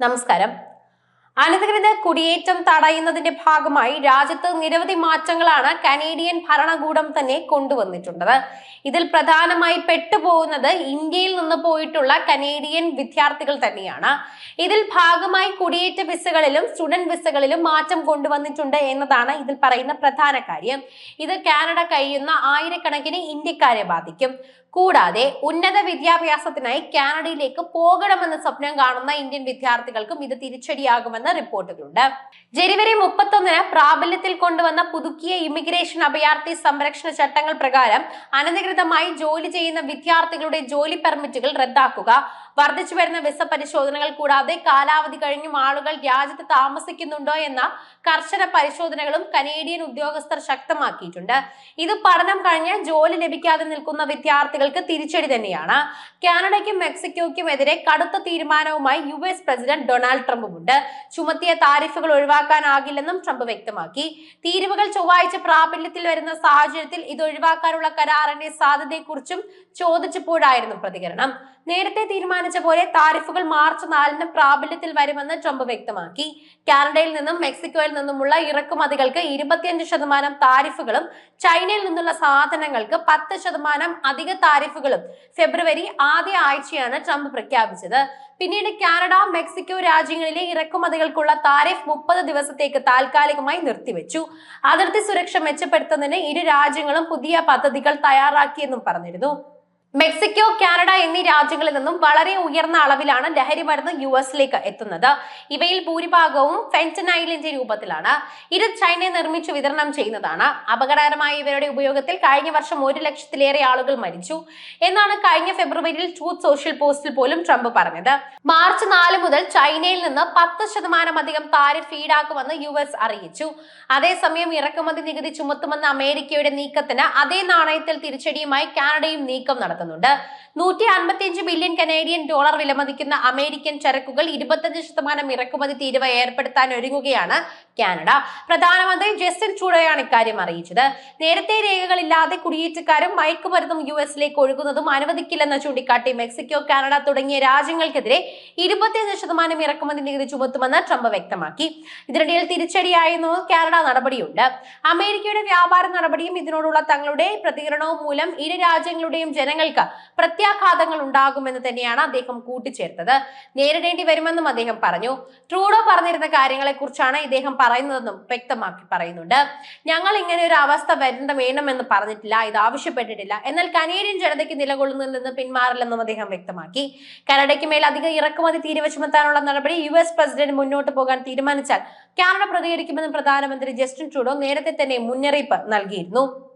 നമസ്കാരം. അനധികൃത കുടിയേറ്റം തടയുന്നതിന്റെ ഭാഗമായി രാജ്യത്ത് നിരവധി മാറ്റങ്ങളാണ് കനേഡിയൻ ഭരണകൂടം തന്നെ കൊണ്ടുവന്നിട്ടുള്ളത്. ഇതിൽ പ്രധാനമായി പെട്ടുപോകുന്നത് ഇന്ത്യയിൽ നിന്ന് പോയിട്ടുള്ള കനേഡിയൻ വിദ്യാർത്ഥികൾ തന്നെയാണ്. ഇതിൽ ഭാഗമായി കുടിയേറ്റ വിസകളിലും സ്റ്റുഡന്റ് വിസകളിലും മാറ്റം കൊണ്ടുവന്നിട്ടുണ്ട് എന്നതാണ് ഇതിൽ പറയുന്ന പ്രധാന കാര്യം. ഇത് കാനഡ കഴിയുന്ന ആയിരക്കണക്കിന് ഇന്ത്യക്കാരെ ബാധിക്കും. കൂടാതെ ഉന്നത വിദ്യാഭ്യാസത്തിനായി കാനഡയിലേക്ക് പോകണമെന്ന് സ്വപ്നം കാണുന്ന ഇന്ത്യൻ വിദ്യാർത്ഥികൾക്കും ഇത് തിരിച്ചടിയാകുമെന്ന് റിപ്പോർട്ടുകളുണ്ട്. ജനുവരി മുപ്പത്തൊന്നിന് പ്രാബല്യത്തിൽ കൊണ്ടുവന്ന പുതുക്കിയ ഇമിഗ്രേഷൻ അഭയാർത്ഥി സംരക്ഷണ ചട്ടങ്ങൾ പ്രകാരം അനധികൃതമായി ജോലി ചെയ്യുന്ന വിദ്യാർത്ഥികളുടെ ജോലി പെർമിറ്റുകൾ റദ്ദാക്കുക വർദ്ധിച്ചു വരുന്ന വിസ പരിശോധനകൾ കൂടാതെ കാലാവധി കഴിഞ്ഞും ആളുകൾ രാജ്യത്ത് താമസിക്കുന്നുണ്ടോ എന്ന കർശന പരിശോധനകളും കനേഡിയൻ ഉദ്യോഗസ്ഥർ ശക്തമാക്കിയിട്ടുണ്ട്. ഇത് പഠനം കഴിഞ്ഞ് ജോലി ലഭിക്കാതെ നിൽക്കുന്ന വിദ്യാർത്ഥികൾക്ക് തിരിച്ചടി തന്നെയാണ്. കാനഡയ്ക്കും മെക്സിക്കോയ്ക്കും എതിരെ കടുത്ത തീരുമാനവുമായി യു എസ് പ്രസിഡന്റ് ഡൊണാൾഡ് ട്രംപും ഉണ്ട് ചുമത്തിയ താരിഫുകൾ ഒഴിവാക്കാനാകില്ലെന്നും ട്രംപ് വ്യക്തമാക്കി. തീരുവകൾ ചൊവ്വാഴ്ച പ്രാബല്യത്തിൽ വരുന്ന സാഹചര്യത്തിൽ ഇത് ഒഴിവാക്കാനുള്ള കരാറിന്റെ സാധ്യതയെക്കുറിച്ചും ചോദിച്ചപ്പോഴായിരുന്നു പ്രതികരണം. നേരത്തെ തീരുമാനിച്ച പോലെ താരിഫുകൾ മാർച്ച് നാലിന് പ്രാബല്യത്തിൽ വരുമെന്ന് ട്രംപ് വ്യക്തമാക്കി. കാനഡയിൽ നിന്നും മെക്സിക്കോയിൽ നിന്നുമുള്ള ഇറക്കുമതികൾക്ക് ഇരുപത്തിയഞ്ച് ശതമാനം താരിഫുകളും ചൈനയിൽ നിന്നുള്ള സാധനങ്ങൾക്ക് പത്ത് ശതമാനം അധിക താരിഫുകളും ഫെബ്രുവരി ആദ്യ ആഴ്ചയാണ് ട്രംപ് പ്രഖ്യാപിച്ചത്. പിന്നീട് കാനഡ മെക്സിക്കോ രാജ്യങ്ങളിലെ ഇറക്കുമതികൾക്കുള്ള താരിഫ് മുപ്പത് ദിവസത്തേക്ക് താൽക്കാലികമായി നിർത്തിവെച്ചു. അതിർത്തി സുരക്ഷ മെച്ചപ്പെടുത്തുന്നതിന് ഇരു രാജ്യങ്ങളും പുതിയ പദ്ധതികൾ തയ്യാറാക്കിയെന്നും പറഞ്ഞിരുന്നു. മെക്സിക്കോ കാനഡ എന്നീ രാജ്യങ്ങളിൽ നിന്നും വളരെ ഉയർന്ന അളവിലാണ് ലഹരി മരുന്ന് യു എസിലേക്ക് എത്തുന്നത്. ഇവയിൽ ഭൂരിഭാഗവും ഫെന്റനൈലിന്റെ രൂപത്തിലാണ്. ഇത് ചൈന നിർമ്മിച്ചു വിതരണം ചെയ്യുന്നതാണ്. അപകടകരമായ ഇവരുടെ ഉപയോഗത്തിൽ കഴിഞ്ഞ വർഷം ഒരു ലക്ഷത്തിലേറെ ആളുകൾ മരിച്ചു. എന്നാണ് കഴിഞ്ഞ ഫെബ്രുവരിയിൽ ട്രൂത്ത് സോഷ്യൽ പോസ്റ്റിൽ പോലും ട്രംപ് പറഞ്ഞത്. മാർച്ച് നാല് മുതൽ ചൈനയിൽ നിന്ന് പത്ത് ശതമാനം അധികം താരിഫ് ഈടാക്കുമെന്ന് യു എസ് അറിയിച്ചു. അതേസമയം ഇറക്കുമതി നികുതി ചുമത്തുമെന്ന അമേരിക്കയുടെ നീക്കത്തിന് അതേ നാണയത്തിൽ തിരിച്ചടിയുമായി കാനഡയും നീക്കം നടത്തുന്നുണ്ട് നൂറ്റി അൻപത്തിയഞ്ച് ബില്യൺ കനേഡിയൻ ഡോളർ വിലമതിക്കുന്ന അമേരിക്കൻ ചരക്കുകൾ ഇരുപത്തഞ്ച് ശതമാനം ഇറക്കുമതി തീരുവ ഏർപ്പെടുത്താൻ ഒരുങ്ങുകയാണ് കാനഡ. പ്രധാനമന്ത്രി ജസ്റ്റിൻ ട്രൂഡോയാണ് ഇക്കാര്യം അറിയിച്ചത്. നേരത്തെ രേഖകളില്ലാതെ കുടിയേറ്റക്കാരും മയക്കുമരുന്നും യു എസിലേക്ക് ഒഴുകുന്നതും അനുവദിക്കില്ലെന്ന് ചൂണ്ടിക്കാട്ടി മെക്സിക്കോ കാനഡ തുടങ്ങിയ രാജ്യങ്ങൾക്കെതിരെ ഇരുപത്തിയഞ്ച് ശതമാനം ഇറക്കുമതി നികുതി ചുമത്തുമെന്ന് ട്രംപ് വ്യക്തമാക്കി. ഇതിനിടയിൽ തിരിച്ചടിയായിരുന്നു കാനഡ നടപടിയുണ്ട്. അമേരിക്കയുടെ വ്യാപാര നടപടിയും ഇതിനോടുള്ള തങ്ങളുടെ പ്രതികരണവും മൂലം ഇരു രാജ്യങ്ങളുടെയും ജനങ്ങൾക്ക് പ്രത്യാഘാതങ്ങൾ ഉണ്ടാകുമെന്ന് തന്നെയാണ് അദ്ദേഹം കൂട്ടിച്ചേർത്തത്. നേരിടേണ്ടി വരുമെന്നും അദ്ദേഹം പറഞ്ഞു. ട്രൂഡോ പറഞ്ഞിരുന്ന കാര്യങ്ങളെ കുറിച്ചാണ് ഇദ്ദേഹം പറയുന്നതെന്നും വ്യക്തമാക്കി പറയുന്നുണ്ട്. ഞങ്ങൾ ഇങ്ങനെ ഒരു അവസ്ഥ വരുന്ന വേണമെന്ന് പറഞ്ഞിട്ടില്ല. ഇത് ആവശ്യപ്പെട്ടിട്ടില്ല. എന്നാൽ കനേഡിയൻ ജനതയ്ക്ക് നിലകൊള്ളുന്നതിൽ നിന്ന് പിന്മാറില്ലെന്നും അദ്ദേഹം വ്യക്തമാക്കി. കനഡയ്ക്ക് മേൽ അധിക ഇറക്കുമതി തീരുവ ചുമത്താനുള്ള നടപടി യു എസ് പ്രസിഡന്റ് മുന്നോട്ട് പോകാൻ തീരുമാനിച്ചാൽ കാനഡ പ്രതികരിക്കുമെന്ന് പ്രധാനമന്ത്രി ജസ്റ്റിൻ ട്രൂഡോ നേരത്തെ തന്നെ മുന്നറിയിപ്പ് നൽകിയിരുന്നു.